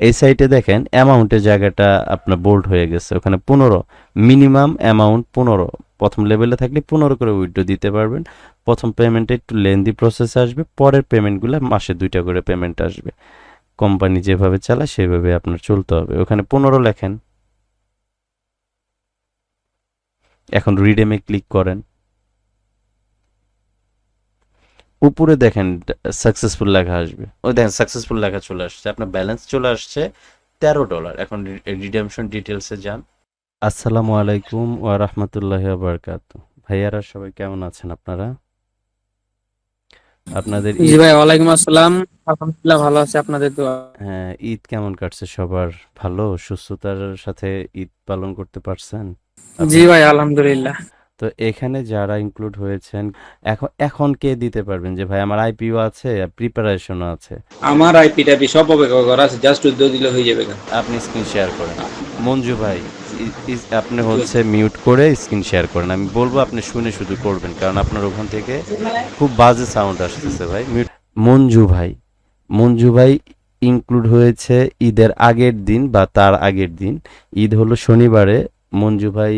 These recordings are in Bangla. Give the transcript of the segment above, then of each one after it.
এই সাইটে দেখেন অ্যামাউন্টের জায়গাটা আপনার বোল্ড হয়ে গেছে। ওখানে পনেরো মিনিমাম অ্যামাউন্ট পনেরো। প্রথম লেভেলে থাকলে পনেরো করে উইথড্র দিতে পারবেন। প্রথম পেমেন্টে একটু লেন্দি প্রসেস আসবে। পরের পেমেন্টগুলো মাসে দুইটা করে পেমেন্ট আসবে। কোম্পানি যেভাবে চালায় সেভাবে আপনার চলতে হবে। ওখানে পনেরো লেখেন। এখন রিডেমে ক্লিক করেন। উপরে দেখেন সাকসেসফুল লেখা আসবে। ওই দেখেন সাকসেসফুল লেখা চলে আসছে। আপনার ব্যালেন্স চলে আসছে তেরো ডলার এখন রিডেমশন ডিটেলসে যান। আসসালামু আলাইকুম ওয়া রাহমাতুল্লাহি ওয়া বারাকাতু ভাইয়ারা সবাই কেমন আছেন আপনারা? আপনাদের জি ভাই ওয়ালাইকুম আসসালাম। আলহামদুলিল্লাহ ভালো আছে আপনাদের দোয়া। হ্যাঁ ঈদ কেমন কাটছে? সবার ভালো সুস্থতার সাথে ঈদ পালন করতে পারছেন? জি ভাই আলহামদুলিল্লাহ। তো এখানে যারা ইনক্লুড হয়েছেন এখন এখন কে দিতে পারবেন? যে ভাই আমার আইপিও আছে প্রিপারেশনও আছে। আমার আইপি টাইপি সব অপেক্ষা করা আছে জাস্ট উদ্যোগ দিলে হয়ে যাবে আপনি স্ক্রিন শেয়ার করেন। মঞ্জু ভাই আপনি হচ্ছে মিউট করে স্ক্রিন শেয়ার করেন। আমি বলব আপনি শুনে শুধু করবেন কারণ আপনার ওখান থেকে খুব বাজে সাউন্ড আসতেছে ভাই। মিউট মঞ্জু ভাই মঞ্জু ভাই ইনক্লুড হয়েছে ঈদের আগের দিন বা তার আগের দিন। ঈদ হলো শনিবারে। মঞ্জু ভাই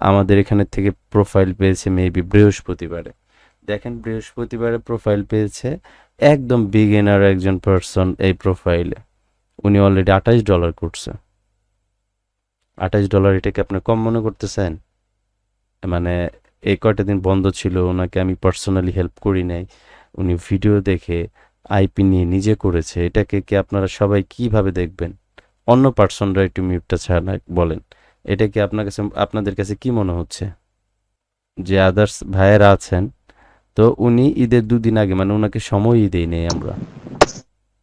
আমাদের এখানে থেকে প্রোফাইল পেয়েছে মেবি বৃহস্পতিবারে। দেখেন, বৃহস্পতিবারে প্রোফাইল পেয়েছে একদম বিগিনার একজন পারসন এই প্রোফাইলে উনি অলরেডি আঠাইশ ডলার করছে। আঠাইশ ডলার এটাকে আপনি কম মনে করতেছেন? মানে এই কয়টা দিন বন্ধ ছিল, ওনাকে আমি পার্সোনালি হেল্প করি নাই। উনি ভিডিও দেখে আইপি নিয়ে নিজে করেছে। এটাকে কি আপনারা সবাই কীভাবে দেখবেন? অন্য পার্সনরা একটু মিউটটা ছাড়া বলেন। এটা কি আপনার কাছে আপনাদের কাছে কি মনে হচ্ছে? যে আদার্স ভাইয়েরা আছেন তো উনি ঈদের দুদিন আগে মানে ওনাকে সময়ই দেই নেই আমরা।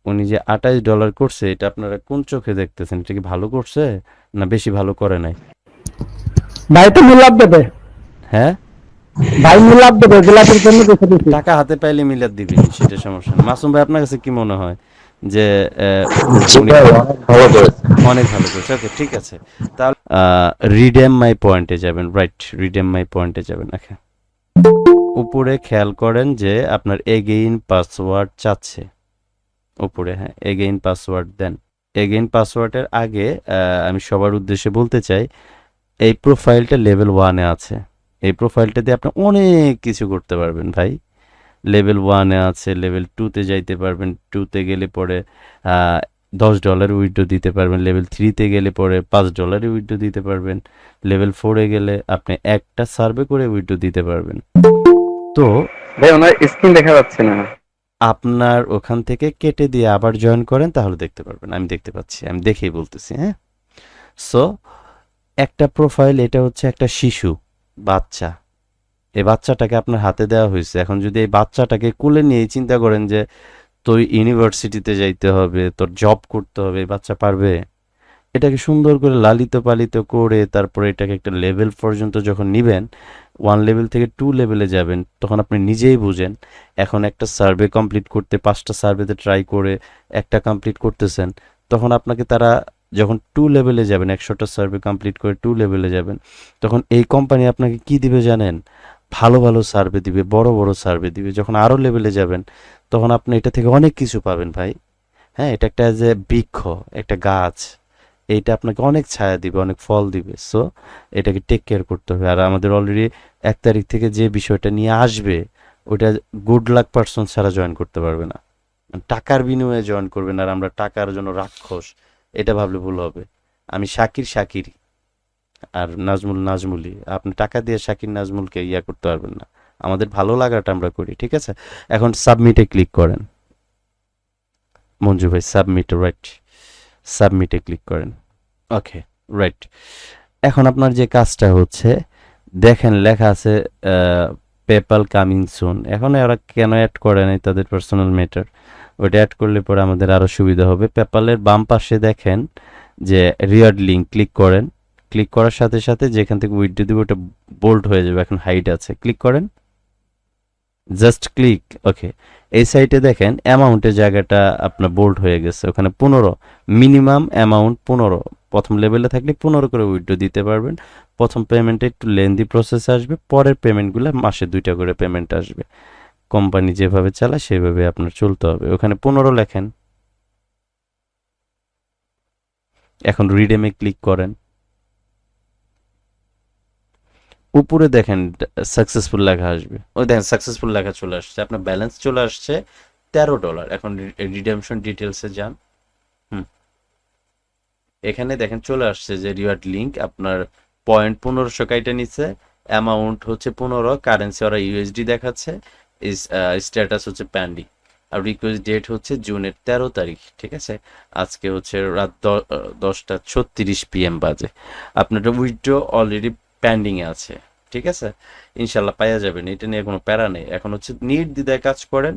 উনি যে আঠাইশ ডলার করছে এটা আপনারা কোন চোখে দেখতেছেন? এটা কি ভালো করছে না বেশি ভালো করে নাই? ভাই তো মিলাপ দেবে। হ্যাঁ? ভাই মিলাপ দেবে গোলাপের জন্য টাকা হাতে পাইলে মিলাদ দিবেন সেটা সমস্যা মাসুম ভাই আপনার কাছে কি মনে হয়? যে অনেক ভালো করেছে। ওকে ঠিক আছে। তাহলে রিডেম মাই পয়েন্টে যাবেন। রাইট রিডেম মাই পয়েন্টে যাবেন। ওকে উপরে খেয়াল করেন যে আপনার এগেইন পাসওয়ার্ড চাচ্ছে। উপরে হ্যাঁ এগেইন পাসওয়ার্ড দেন। এগেইন পাসওয়ার্ডের আগে আহ, আমি সবার উদ্দেশ্যে বলতে চাই এই প্রোফাইলটা লেভেল ওয়ানে আছে। এই প্রোফাইলটা দিয়ে আপনি অনেক কিছু করতে পারবেন ভাই। লেভেল ওয়ানে আছে লেভেল টুতে যাইতে পারবেন টুতে গেলে পরে দশ ডলার উইথড্র দিতে পারবেন লেভেল থ্রিতে গেলে পরে পাঁচ ডলারে উইথড্র দিতে পারবেন লেভেল ফোরে গেলে আপনি একটা সার্ভে করে উইথড্র দিতে পারবেন। তো ভাই ওনার স্ক্রিন দেখা যাচ্ছে না। আপনার ওখান থেকে কেটে দিয়ে আবার জয়েন করেন তাহলে দেখতে পারবেন। আমি দেখতে পাচ্ছি আমি দেখেই বলতেছি হ্যাঁ? সো একটা প্রোফাইল এটা হচ্ছে একটা শিশু বাচ্চা। এই বাচ্চাটাকে আপনার হাতে দেওয়া হয়েছে। এখন যদি এই বাচ্চাটাকে কুলে নিয়ে চিন্তা করেন যে তুই ইউনিভার্সিটিতে যাইতে হবে, তোর জব করতে হবে, এই বাচ্চা পারবে? এটাকে সুন্দর করে লালিত পালিত করে তারপরে এটাকে একটা লেভেল পর্যন্ত যখন নিবেন ওয়ান লেভেল থেকে টু লেভেলে যাবেন, তখন আপনি নিজেই বুঝেন, এখন একটা সার্ভে কমপ্লিট করতে, পাঁচটা সার্ভেতে ট্রাই করে একটা কমপ্লিট করতেছেন, তখন আপনাকে তারা যখন টু লেভেলে যাবেন, একশোটা সার্ভে কমপ্লিট করে টু লেভেলে যাবেন, তখন এই কোম্পানি আপনাকে কি দিবে জানেন? ভালো ভালো সার্ভে দিবে, বড় বড় সার্ভে দিবে। যখন আরও লেভেলে যাবেন, তখন আপনি এটা থেকে অনেক কিছু পাবেন ভাই। হ্যাঁ এটা একটা যে বৃক্ষ, একটা গাছ, এইটা আপনাকে অনেক ছায়া দিবে, অনেক ফল দিবে। সো এটাকে টেক কেয়ার করতে হবে। আর আমাদের অলরেডি এক তারিখ থেকে যে বিষয়টা নিয়ে আসবে ওটা গুড লাক পারসন ছাড়া জয়েন করতে পারবে না। মানে টাকার বিনিময়ে জয়েন করবেন, আর আমরা টাকার জন্য রাক্ষস, এটা ভাবলে ভুল হবে। আমি শাকির শাকির আর নাজমুল নাজমুলি, আপনি টাকা দিয়ে শাকির নাজমুলকে ইয়া করতে পারবেন না। আমাদের ভালো লাগাটা আমরা করি, ঠিক আছে? এখন সাবমিটে ক্লিক করেন। মঞ্জু ভাই, সাবমিট, রাইট। সাবমিটে ক্লিক করেন। Okay, right. এখন আপনার যে কাজটা হচ্ছে, দেখেন লেখা আছে পেপাল কামিং সুন এখন ওরা কেন অ্যাড করে নাই তাদের পার্সোনাল ম্যাটার ওটা অ্যাড করলে পরে আমাদের আরও সুবিধা হবে। পেপালের বাম পাশে দেখেন যে রিয়ার্ড লিঙ্ক ক্লিক করেন। ক্লিক করার সাথে সাথে যেখান থেকে উইড্রো দিব, ওটা বোল্ড হয়ে যাবে, এখন হাইট আছে। ক্লিক করেন। জাস্ট ক্লিক ওকে এই সাইটে দেখেন অ্যামাউন্টের জায়গাটা আপনার বোল্ড হয়ে গেছে। ওখানে পনেরো মিনিমাম অ্যামাউন্ট পনেরো। প্রথম লেভেলে থাকলে পনেরো করে উইথড্র দিতে পারবেন। প্রথম পেমেন্টে একটু লেন্দি প্রসেস আসবে, পরের পেমেন্টগুলো মাসে দুইটা করে পেমেন্ট আসবে। কোম্পানি যেভাবে চালায়, সেভাবে আপনার চলতে হবে। ওখানে পনেরো লেখেন। এখন রিডেমে ক্লিক করেন। উপরে দেখেন সাকসেসফুল লেখা আসবে। ওই দেখেন সাকসেসফুল লেখা চলে আসছে। আপনার ব্যালেন্স চলে আসছে তেরো ডলার এখন রিডেমশন ডিটেলসে যান। হুম। এখানে দেখেন চলে আসছে যে রিওয়ার্ড লিঙ্ক আপনার পয়েন্ট পনেরোশো কাইটে নিচ্ছে অ্যামাউন্ট হচ্ছে পনেরো কারেন্সি ওরা ইউএসডি দেখাচ্ছে। স্ট্যাটাস হচ্ছে প্যান্ডিং আর রিকোয়েস্ট ডেট হচ্ছে জুনের তেরো তারিখ, ঠিক আছে? আজকে হচ্ছে রাত দশটা ছত্রিশ পিএম বাজে। আপনার উইথড্র অলরেডি প্যান্ডিংয়ে আছে, ঠিক আছে? ইনশাল্লাহ পাইয়া যাবেন, এটা নিয়ে কোনো প্যারা নেই। এখন হচ্ছে নির্দ্বিধায় কাজ করেন